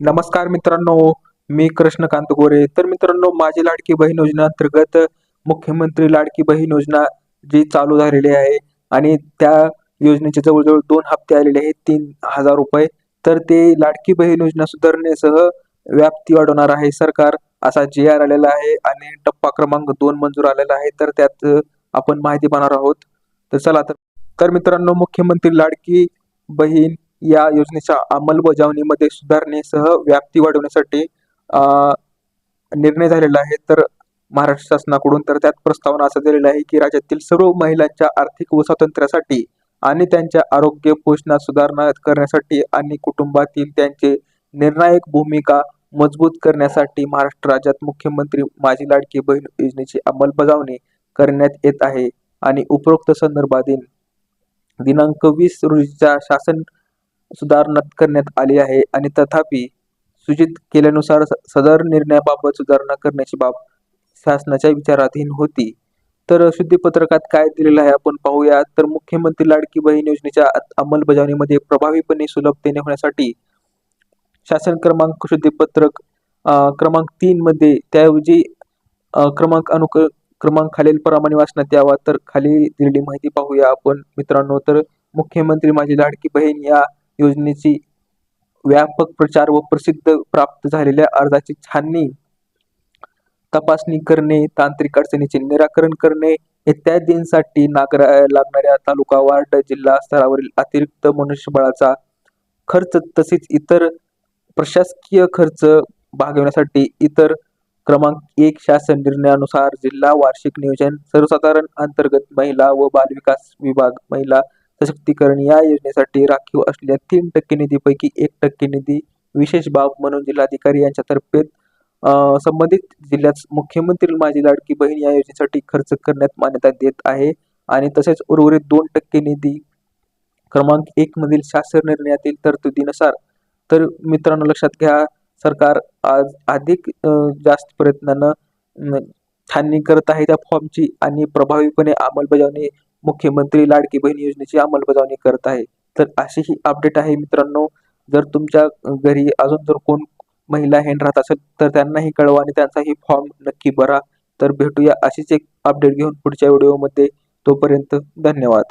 नमस्कार मित्रांनो मी कृष्णकांत गोरे. तर मित्रांनो माझी लाडकी बहीण योजना अंतर्गत मुख्यमंत्री लाडकी बहीण योजना जी चालू झालेली आहे आणि त्या योजनेचे जवळजवळ दोन हप्ते आलेले आहेत तीन हजार रुपये. तर ते लाडकी बहीण योजना सुधारणेसह व्याप्ती वाढवणार आहे. सरकार असा जी आर आलेला आहे आणि टप्पा क्रमांक दोन मंजूर आलेला आहे. तर त्यात आपण माहिती पाहणार आहोत. तर चला तर मित्रांनो मुख्यमंत्री लाडकी बहीण या योजनेच्या अंमलबजावणीमध्ये सुधारणेसह व्याप्ती वाढवण्यासाठी निर्णय झालेला आहे. तर महाराष्ट्र शासनाकडून तर त्यात प्रस्तावना असं दिलेला आहे की राज्यातील सर्व महिलांच्या आर्थिक व स्वातंत्र्यासाठी आणि त्यांच्या आरोग्य पोषणात सुधारणा करण्यासाठी आणि कुटुंबातील त्यांचे निर्णायक भूमिका मजबूत करण्यासाठी महाराष्ट्र राज्यात मुख्यमंत्री माझी लाडकी बहीण योजनेची अंमलबजावणी करण्यात येत आहे. आणि उपरोक्त संदर्भातील दिनांक वीस रोजीच्या शासन सुधारणा करण्यात आली आहे आणि तथापि सूचित केल्यानुसार सदर निर्णयाबाबत सुधारणा करण्याची बाब शासनाच्या विचाराधीन होती. तर शुद्धीपत्रकात काय दिलेलं आहे आपण पाहूया. तर मुख्यमंत्री लाडकी बहीण योजनेच्या अंमलबजावणीमध्ये प्रभावीपणे सुलभतेने होण्यासाठी शासन क्रमांक शुद्धीपत्रक क्रमांक तीन मध्ये त्याऐवजी क्रमांक अनुक क्रमांक खालील प्रमाणे वाचण्यात यावा. तर खाली दिलेली माहिती पाहूया आपण मित्रांनो. तर मुख्यमंत्री माझी लाडकी बहीण या योजनेची व्यापक प्रचार व प्रसिद्ध प्राप्त झालेल्या अर्जाची छाननी तपासणी करणे तांत्रिक अडचणीचे निराकरण करणे इत्यादींसाठी नागरा लागणाऱ्या तालुका वार्ड जिल्हा स्तरावरील अतिरिक्त मनुष्यबळाचा खर्च तसेच इतर प्रशासकीय खर्च भागवण्यासाठी इतर क्रमांक एक शासन निर्णयानुसार जिल्हा वार्षिक नियोजन सर्वसाधारण अंतर्गत महिला व बालविकास विभाग महिला सशक्तीकरण या योजनेसाठी राखीव असलेल्या तीन टक्के निधीपैकी एक टक्के निधी विशेष बाब म्हणून जिल्हाधिकारी यांच्यातर्फे संबंधित जिल्ह्यात मुख्यमंत्री माझी लाडकी बहीण या योजनेसाठी खर्च करण्यात मान्यता देत आहे. आणि तसेच उर्वरित दोन टक्के निधी क्रमांक एक मधील शासन निर्णयातील तरतुदीनुसार तर मित्रांनो लक्षात घ्या सरकार आज अधिक जास्त प्रयत्नानं छाननी करत आहे त्या फॉर्मची आणि प्रभावीपणे अंमलबजावणी मुख्यमंत्री लाडकी बहीण योजनेची अंमलबजावणी करत आहे. तर अशी ही अपडेट आहे मित्रांनो. जर तुमच्या घरी अजून जर कोण महिला हँड राहत असेल तर त्यांनाही कळवा आणि त्यांचाही फॉर्म नक्की भरा. तर भेटूया अशीच एक अपडेट घेऊन पुढच्या व्हिडिओमध्ये तोपर्यंत धन्यवाद.